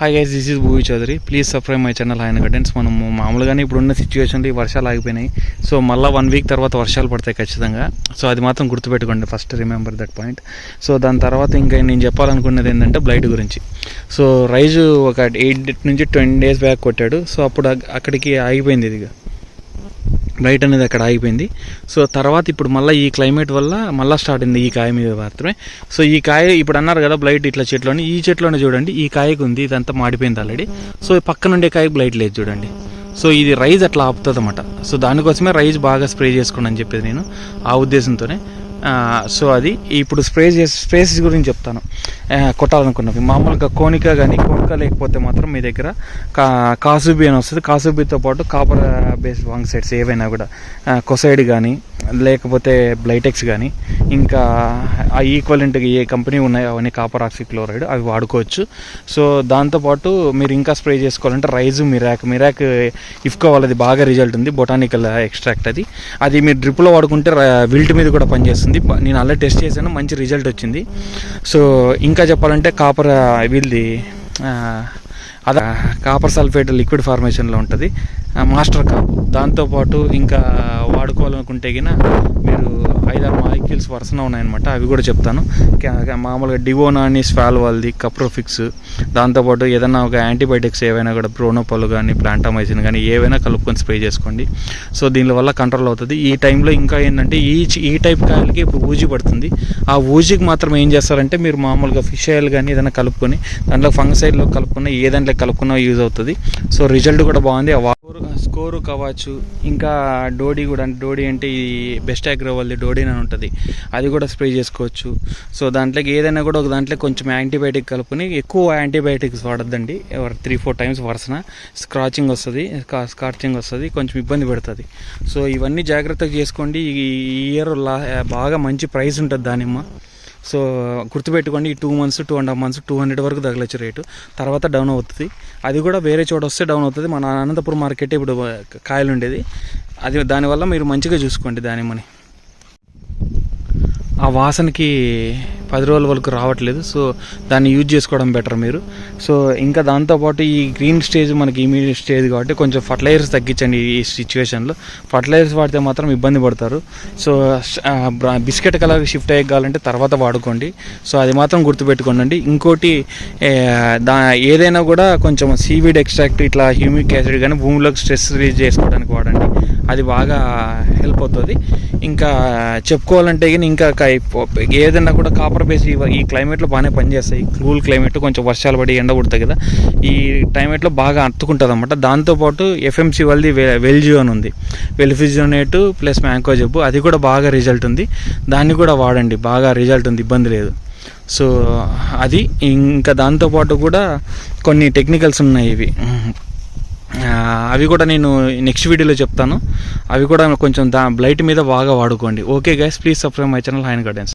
Hi guys this is Bhuvi Chowdary please subscribe my channel ఆయన guidance మనము మామూలుగానే ఇప్పుడున్న సిచ్యువేషన్లో ఈ వర్షాలు ఆగిపోయినాయి. సో మళ్ళీ వన్ వీక్ తర్వాత వర్షాలు పడతాయి ఖచ్చితంగా. సో అది మాత్రం గుర్తుపెట్టుకోండి first remember that point so దాని తర్వాత ఇంకా నేను చెప్పాలనుకున్నది ఏంటంటే బ్లైట్ గురించి. సో రైజు ఒక ఎయిట్ నుంచి ట్వంటీ డేస్ బ్యాక్ కొట్టాడు. సో అప్పుడు అక్కడికి ఆగిపోయింది ఇది రైట్ అనేది అక్కడ ఆగిపోయింది. సో తర్వాత ఇప్పుడు మళ్ళీ ఈ క్లైమేట్ వల్ల మళ్ళీ స్టార్ట్ అయింది ఈ కాయ మీద మాత్రమే. సో ఈ కాయ ఇప్పుడు అన్నారు కదా బ్లైట్ ఇట్లా చెట్లోని. ఈ చెట్లోనే చూడండి ఈ కాయకు ఉంది ఇదంతా మాడిపోయింది ఆల్రెడీ సో పక్కన ఉండే కాయకు బ్లైట్ లేదు చూడండి. సో ఇది రైజ్ అట్లా ఆపుతుంది అనమాట సో దానికోసమే రైజ్ బాగా స్ప్రే చేసుకోండి అని చెప్పేది నేను ఆ ఉద్దేశంతోనే. సో అది ఇప్పుడు స్ప్రే చేసి స్ప్రేస్ గురించి చెప్తాను. కొట్టాలనుకున్నవి. మామూలుగా కోనిక కానీ కోనిక లేకపోతే మాత్రం మీ దగ్గర కా కాసుబి అని వస్తుంది. కాసుబితో పాటు కాపర్ బేస్ వాంగ్ సైడ్స్ ఏవైనా కూడా కొసైడ్ కానీ లేకపోతే బ్లైటెక్స్ కానీ ఇంకా ఆ ఈక్వలెంట్గా ఏ కంపెనీ ఉన్నాయో అవన్నీ కాపర్ ఆక్సిక్లోరైడ్ అవి వాడుకోవచ్చు. సో దాంతోపాటు మీరు ఇంకా స్ప్రే చేసుకోవాలంటే రైజు మిరాక్ మిరాక్ ఇఫ్కో వాళ్ళది బాగా రిజల్ట్ ఉంది బొటానికల్ ఎక్స్ట్రాక్ట్ అది. అది మీరు డ్రిప్లో వాడుకుంటే విల్ట్ మీద కూడా పనిచేస్తుంది. నేను అలా టెస్ట్ చేశాను మంచి రిజల్ట్ వచ్చింది. సో ఇంకా చెప్పాలంటే కాపర్ వీళ్ళది అద కాపర్ సల్ఫేట్ లిక్విడ్ ఫార్మేషన్లో ఉంటుంది. ఆ, మాస్టర్ కాప్. దాంతోపాటు ఇంకా వాడుకోవాలనుకుంటే గిన మీరు ఐదారు వరుసన ఉన్నాయన్నమాట. అవి కూడా చెప్తాను. మామూలుగా డివోనాని స్వాల్ వాళ్ళది కప్రోఫిక్స్. దాంతోపాటు ఏదైనా ఒక యాంటీబయాటిక్స్ ఏవైనా కూడా ప్రోనోపల్ కానీ ప్లాంటామైసిన్ కానీ ఏవైనా కలుపుకొని స్ప్రే చేసుకోండి. సో దీనివల్ల కంట్రోల్ అవుతుంది. ఈ టైంలో ఇంకా ఏంటంటే ఈ ఈ టైప్ కాయలకి ఇప్పుడు ఊజీ పడుతుంది. ఆ ఊజీకి మాత్రం ఏం చేస్తారంటే మీరు మామూలుగా ఫిష్ ఆయిల్ కానీ ఏదైనా కలుపుకొని దాంట్లో ఫంగసైడ్లో కలుపుకున్న ఏ దాంట్లో కలుపుకున్నా యూజ్ అవుతుంది. సో రిజల్ట్ కూడా బాగుంది. స్కోరు కావచ్చు. ఇంకా డోడీ కూడా అంటే డోడీ అంటే ఈ బెస్ట్ అగ్రో వాళ్ళది డోడీ అని ఉంటుంది. అది కూడా స్ప్రే చేసుకోవచ్చు. సో దాంట్లోకి ఏదైనా కూడా ఒక దాంట్లో కొంచెం యాంటీబయాటిక్ కలుపుకొని ఎక్కువ యాంటీబయాటిక్స్ వాడద్దండి. త్రీ ఫోర్ టైమ్స్ వరుసన స్క్రాచింగ్ వస్తుంది స్కార్చింగ్ వస్తుంది కొంచెం ఇబ్బంది పెడుతుంది. సో ఇవన్నీ జాగ్రత్తగా చేసుకోండి. ఈ ఇయర్ లా బాగా మంచి ప్రైస్ ఉంటుంది దానిమ్మ. సో గుర్తుపెట్టుకోండి ఈ two months two and half months two hundred వరకు తగలచ్చు రేటు. తర్వాత డౌన్ అవుతుంది. అది కూడా వేరే చోట వస్తే డౌన్ అవుతుంది. మన అనంతపురం మార్కెట్ ఇప్పుడు కాయలు ఉండేది అది దానివల్ల మీరు మంచిగా చూసుకోండి దానిమ్మని. ఆ వాసనకి పది రోజుల వరకు రావట్లేదు. సో దాన్ని యూజ్ చేసుకోవడం బెటర్ మీరు. సో ఇంకా దాంతోపాటు ఈ గ్రీన్ స్టేజ్ మనకి ఇమీడియట్ స్టేజ్ కాబట్టి కొంచెం ఫర్టిలైజర్స్ తగ్గించండి ఈ సిచ్యువేషన్లో ఫర్టిలైజర్స్ వాడితే మాత్రం ఇబ్బంది పడతారు. సో బ్రా- బిస్కెట్ కలర్ షిఫ్ట్ అయ్యాలంటే తర్వాత వాడుకోండి. సో అది మాత్రం గుర్తుపెట్టుకోండి ఇంకోటి దా ఏదైనా కూడా కొంచెం సీవీడ్ ఎక్స్ట్రాక్ట్ ఇట్లా హ్యూమిక్ యాసిడ్ కానీ భూమిలోకి స్ట్రెస్ రిలీజ్ చేసుకోవడానికి వాడండి. అది బాగా హెల్ప్ అవుతుంది. ఇంకా చెప్పుకోవాలంటే కానీ ఇంకా ఏదైనా కూడా కాపర్ బేస్ ఈ- క్లైమేట్లో బాగానే పనిచేస్తాయి. కూల్ క్లైమేట్ కొంచెం వర్షాలు పడి ఎండ కొడుతుంది కదా. ఈ క్లైమేట్లో బాగా అత్తుకుంటుంది అనమాట దాంతోపాటు ఎఫ్ఎంసి వాళ్ళది వె- వెల్జియో అని ఉంది. వెల్ఫిజియోనేట్ ప్లస్ మ్యాంకో జబ్బు అది కూడా బాగా రిజల్ట్ ఉంది. దాన్ని కూడా వాడండి. బాగా రిజల్ట్ ఉంది. ఇబ్బంది లేదు. సో అది ఇంకా దాంతోపాటు కూడా కొన్ని టెక్నికల్స్ ఉన్నాయి ఇవి. అవి కూడా నేను నెక్స్ట్ వీడియోలో చెప్తాను. అవి కూడా కొంచెం దా బ్లైట్ మీద బాగా వాడుకోండి. Okay guys please subscribe my channel హైన్ gardens